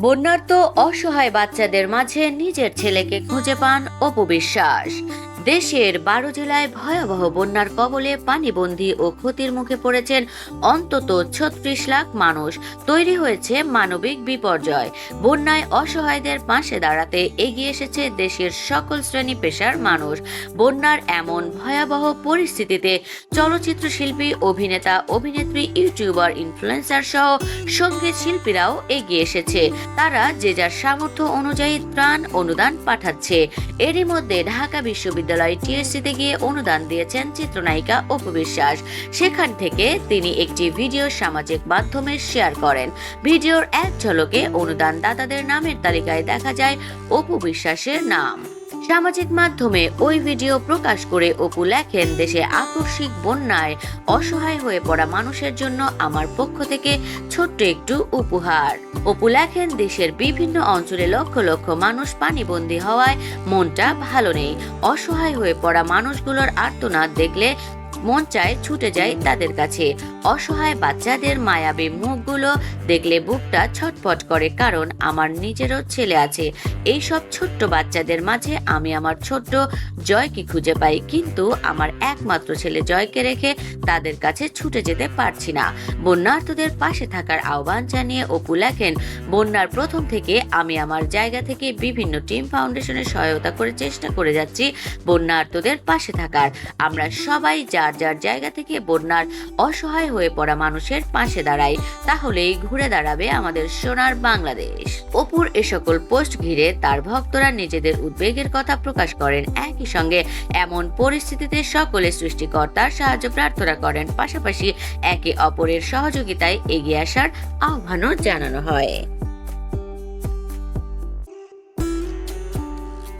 বন্যার্ত অসহায় বাচ্চাদের মাঝে নিজের ছেলেকে খুঁজে পান অপু বিশ্বাস। দেশের বারো জেলায় ভয়াবহ বন্যার কবলে পানিবন্দী ও ক্ষতির মুখে পড়েছেন অন্তত ছত্রিশ লাখ মানুষ। তৈরি হয়েছে মানবিক বিপর্যয়। বন্যায় অসহায়দের পাশে দাঁড়াতে এগিয়ে এসেছে দেশের সকল শ্রেণি পেশার মানুষ। বন্যার এমন ভয়াবহ পরিস্থিতিতে চলচ্চিত্র শিল্পী, অভিনেতা, অভিনেত্রী, ইউটিউবার, ইনফ্লুয়েন্সার সহ সংগীত শিল্পীরাও এগিয়ে এসেছে। তারা যে যার সামর্থ্য অনুযায়ী ত্রাণ অনুদান পাঠাচ্ছে। এরই মধ্যে ঢাকা বিশ্ববিদ্যালয় টিএসসিতে গিয়ে অনুদান দিয়েছেন চিত্রনায়িকা অপু বিশ্বাস। সেখান থেকে তিনি একটি ভিডিও সামাজিক মাধ্যমে শেয়ার করেন। ভিডিওর এক ঝলকে অনুদান দাতাদের নামের তালিকায় দেখা যায় অপু বিশ্বাসের নাম। সামাজিক মাধ্যমে ওই ভিডিও প্রকাশ করে অপু লেখেন, দেশে আকস্মিক বন্যায় অসহায় হয়ে পড়া মানুষের জন্য আমার পক্ষ থেকে ছোট্ট একটু উপহার। অপু লেখেন, দেশের বিভিন্ন অঞ্চলে লক্ষ লক্ষ মানুষ পানিবন্দী হওয়ায় মনটা ভালো নেই। অসহায় হয়ে পড়া মানুষগুলোর আর্তনাদ দেখলে মন চায় ছুটে যায় তাদের কাছে। অসহায় বাচ্চাদের মায়াবী মুখগুলো দেখলে বুকটা ছটফট করে, কারণ আমার নিজেরও ছেলে আছে। এই সব ছোট্ট বাচ্চাদের মাঝে আমি আমার ছোট্ট জয়কে খুঁজে পাই, কিন্তু আমার একমাত্র ছেলে জয়কে রেখে তাদের কাছে ছুটে যেতে পারছি না। বন্যার্থদের পাশে থাকার আহ্বান জানিয়ে অপু লেখেন, বন্যার প্রথম থেকে আমি আমার জায়গা থেকে বিভিন্ন টিম ফাউন্ডেশনের সহায়তা করে চেষ্টা করে যাচ্ছি বন্যার্থদের পাশে থাকার। আমরা সবাই যার যার জায়গা থেকে বন্যার অসহায় হয়ে পড়া মানুষের পাশে দাঁড়ায়, তাহলেই ঘুরে দাঁড়াবে আমাদের সোনার বাংলাদেশ। অপুর এ সকল পোস্ট ঘিরে তার ভক্তরা নিজেদের উদ্বেগের কথা প্রকাশ করেন। একই সঙ্গে এমন পরিস্থিতিতে সকলে সৃষ্টিকর্তার সাহায্য প্রার্থনা করেন। পাশাপাশি একে অপরের সহযোগিতায় এগিয়ে আসার আহ্বানও জানানো হয়।